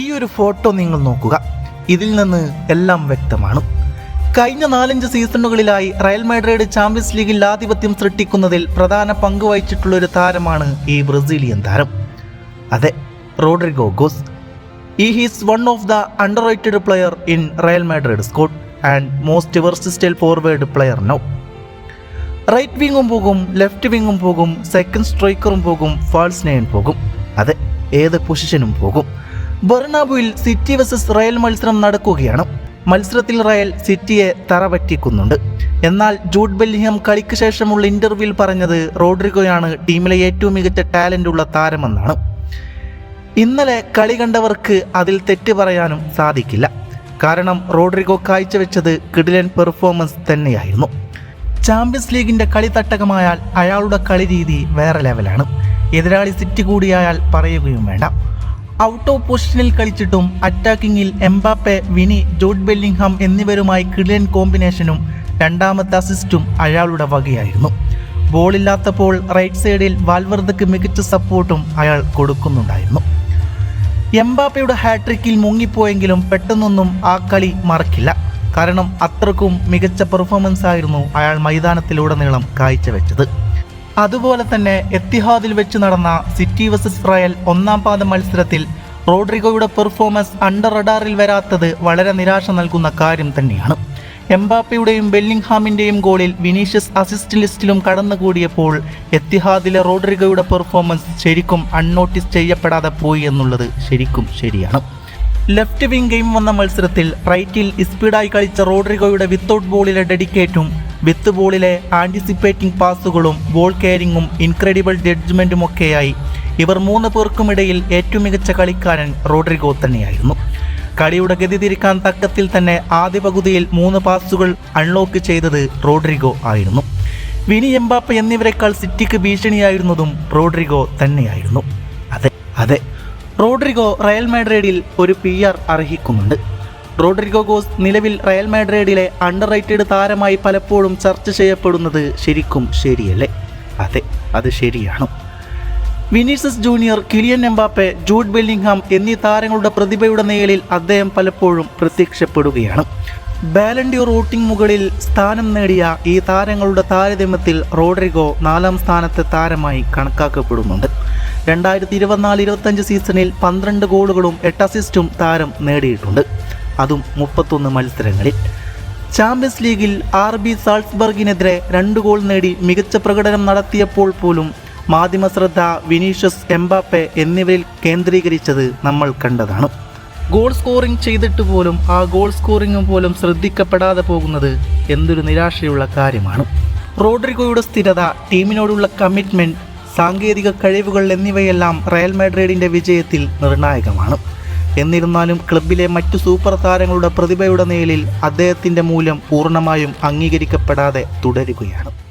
ഈ ഒരു ഫോട്ടോ നിങ്ങൾ നോക്കുക. ഇതിൽ നിന്ന് എല്ലാം വ്യക്തമാണ്. കഴിഞ്ഞ നാലഞ്ച് സീസണുകളിലായി റയൽ മാഡ്രിഡ് ചാമ്പ്യൻസ് ലീഗിൽ ആധിപത്യം സൃഷ്ടിക്കുന്നതിൽ പ്രധാന പങ്ക് വഹിച്ചിട്ടുള്ള ഒരു താരമാണ് ഈ ബ്രസീലിയൻ താരം. അതെ റോഡ്രിഗോ ഗോസ്. ഈ he's one of the underrated player in Real Madrid squad and most versatile forward player no right വിങ്ങും പോകും ലെഫ്റ്റ് വിങ്ങും പോകും സെക്കൻഡ് സ്ട്രൈക്കറും പോകും ഫാൾസ് നയൻ പോകും. അതെ ഏത് പൊസിഷനും പോകും. ബെർണാബുവിൽ സിറ്റി വേഴ്സസ് റയൽ മത്സരം നടക്കുകയാണ്. മത്സരത്തിൽ റയൽ സിറ്റിയെ തറപറ്റിക്കുന്നുണ്ട്. എന്നാൽ ജൂഡ് ബെല്ലിഹം കളിക്ക് ശേഷമുള്ള ഇന്റർവ്യൂവിൽ പറഞ്ഞത് റോഡ്രിഗോയാണ് ടീമിലെ ഏറ്റവും മികച്ച ടാലന്റ് ഉള്ള താരമെന്നാണ്. ഇന്നലെ കളി കണ്ടവർക്ക് അതിൽ തെറ്റ് പറയാനും സാധിക്കില്ല. കാരണം റോഡ്രിഗോ കാഴ്ചവെച്ചത് കിഡിലൻ പെർഫോമൻസ് തന്നെയായിരുന്നു. ചാമ്പ്യൻസ് ലീഗിന്റെ കളി തട്ടകമായാൽ അയാളുടെ കളി രീതി വേറെ ലെവലാണ്. എതിരാളി സിറ്റി കൂടിയായാൽ പറയുകയും വേണ്ട. ഔട്ട് ഓഫ് പൊസിഷനിൽ കളിച്ചിട്ടും അറ്റാക്കിങ്ങിൽ എംബാപ്പെ വിനി ജോഡ് ബെല്ലിംഗ്ഹാം എന്നിവരുമായി കിളിയൻ കോമ്പിനേഷനും രണ്ടാമത്തെ അസിസ്റ്റും അയാളുടെ വകയായിരുന്നു. ബോളില്ലാത്തപ്പോൾ റൈറ്റ് സൈഡിൽ വാൽവർദ്ധക്ക് മികച്ച സപ്പോർട്ടും അയാൾ കൊടുക്കുന്നുണ്ടായിരുന്നു. എംബാപ്പയുടെ ഹാട്രിക്കിൽ മുങ്ങിപ്പോയെങ്കിലും പെട്ടെന്നൊന്നും ആ കളി മറക്കില്ല. കാരണം അത്രക്കും മികച്ച പെർഫോമൻസ് ആയിരുന്നു അയാൾ മൈതാനത്തിലുടനീളം കാഴ്ചവെച്ചത്. അതുപോലെ തന്നെ എത്തിഹാദിൽ വെച്ച് നടന്ന സിറ്റി വേഴ്സസ് റയൽ ഒന്നാം പാദ മത്സരത്തിൽ റോഡ്രിഗോയുടെ പെർഫോമൻസ് അണ്ടർ റഡാറിൽ വരാത്തത് വളരെ നിരാശ നൽകുന്ന കാര്യം തന്നെയാണ്. എംബാപ്പയുടെയും ബെല്ലിംഗ്ഹാമിന്റെയും ഗോളിൽ വിനീഷ്യസ് അസിസ്റ്റ് ലിസ്റ്റിലും കടന്നുകൂടിയപ്പോൾ എത്തിഹാദിലെ റോഡ്രിഗോയുടെ പെർഫോമൻസ് ശരിക്കും അൺനോട്ടീസ് ചെയ്യപ്പെടാതെ പോയി എന്നുള്ളത് ശരിക്കും ശരിയാണ്. ലെഫ്റ്റ് വിങ് ഗെയിം വന്ന മത്സരത്തിൽ റൈറ്റിൽ ഇസ്പീഡായി കളിച്ച റോഡ്രിഗോയുടെ വിത്തൗട്ട് ബോളിലെ ഡെഡിക്കേറ്റും വിത്ത് ബോളിലെ ആന്റിസിപ്പേറ്റിംഗ് പാസുകളും ബോൾ കെയറിങ്ങും ഇൻക്രെഡിബിൾ ജഡ്ജ്മെന്റും ഒക്കെയായി. ഇവർ മൂന്ന് പേർക്കുമിടയിൽ ഏറ്റവും മികച്ച കളിക്കാരൻ റോഡ്രിഗോ തന്നെയായിരുന്നു. കളിയുടെ ഗതി തിരിക്കാൻ തക്കത്തിൽ തന്നെ ആദ്യ പകുതിയിൽ മൂന്ന് പാസുകൾ അൺലോക്ക് ചെയ്തത് റോഡ്രിഗോ ആയിരുന്നു. വിനി എംബാപ്പ എന്നിവരെക്കാൾ സിറ്റിക്ക് ഭീഷണിയായിരുന്നതും റോഡ്രിഗോ തന്നെയായിരുന്നു. അതെ അതെ. റോഡ്രിഗോ റയൽ മാഡ്രിഡിൽ ഒരു പി ആർ അർഹിക്കുന്നുണ്ട്. റോഡ്രിഗോ ഗോസ് നിലവിൽ റയൽ മാഡ്രിഡിലെ അണ്ടർ റൈറ്റഡ് താരമായി പലപ്പോഴും ചർച്ച ചെയ്യപ്പെടുന്നത് ശരിക്കും ശരിയല്ലേ? അതെ അത് ശരിയാണ്. Vinicius Junior Kylian Mbappe Jude Bellingham എന്നീ താരങ്ങളുടെ പ്രതിഭയുടെ നിഴലിൽ അദ്ദേഹം പലപ്പോഴും പ്രത്യക്ഷപ്പെടുകയാണ്. ബാലൻഡിയോ റൂട്ടിംഗ് മുകളിൽ സ്ഥാനം നേടിയ ഈ താരങ്ങളുടെ താരതമ്യത്തിൽ റോഡ്രിഗോ നാലാം സ്ഥാനത്തെ താരമായി കണക്കാക്കപ്പെടുന്നുണ്ട്. രണ്ടായിരത്തി ഇരുപത്തിനാല് ഇരുപത്തഞ്ച് സീസണിൽ പന്ത്രണ്ട് ഗോളുകളും എട്ട് അസിസ്റ്റും താരം നേടിയിട്ടുണ്ട്. അതും മുപ്പത്തൊന്ന് മത്സരങ്ങളിൽ. ചാമ്പ്യൻസ് ലീഗിൽ ആർ ബി സാൾസ്ബർഗിനെതിരെ രണ്ട് ഗോൾ നേടി മികച്ച പ്രകടനം നടത്തിയപ്പോൾ പോലും മാധ്യമ ശ്രദ്ധ വിനീഷ്യസ് എംബാപ്പെ എന്നിവരിൽ കേന്ദ്രീകരിച്ചത് നമ്മൾ കണ്ടതാണ്. ഗോൾ സ്കോറിംഗ് ചെയ്തിട്ട് പോലും ആ ഗോൾ സ്കോറിംഗ് പോലും ശ്രദ്ധിക്കപ്പെടാതെ പോകുന്നത് എന്തൊരു നിരാശയുള്ള കാര്യമാണ്. റോഡ്രിഗോയുടെ സ്ഥിരത ടീമിനോടുള്ള കമ്മിറ്റ്മെന്റ് സാങ്കേതിക കഴിവുകൾ എന്നിവയെല്ലാം റയൽ മാഡ്രിഡിന്റെ വിജയത്തിൽ നിർണായകമാണ്. എന്നിരുന്നാലും ക്ലബിലെ മറ്റു സൂപ്പർ താരങ്ങളുടെ പ്രതിഭയുടെ നിഴലിൽ അദ്ദേഹത്തിന്റെ മൂല്യം പൂർണമായും അംഗീകരിക്കപ്പെടാതെ തുടരുകയാണ്.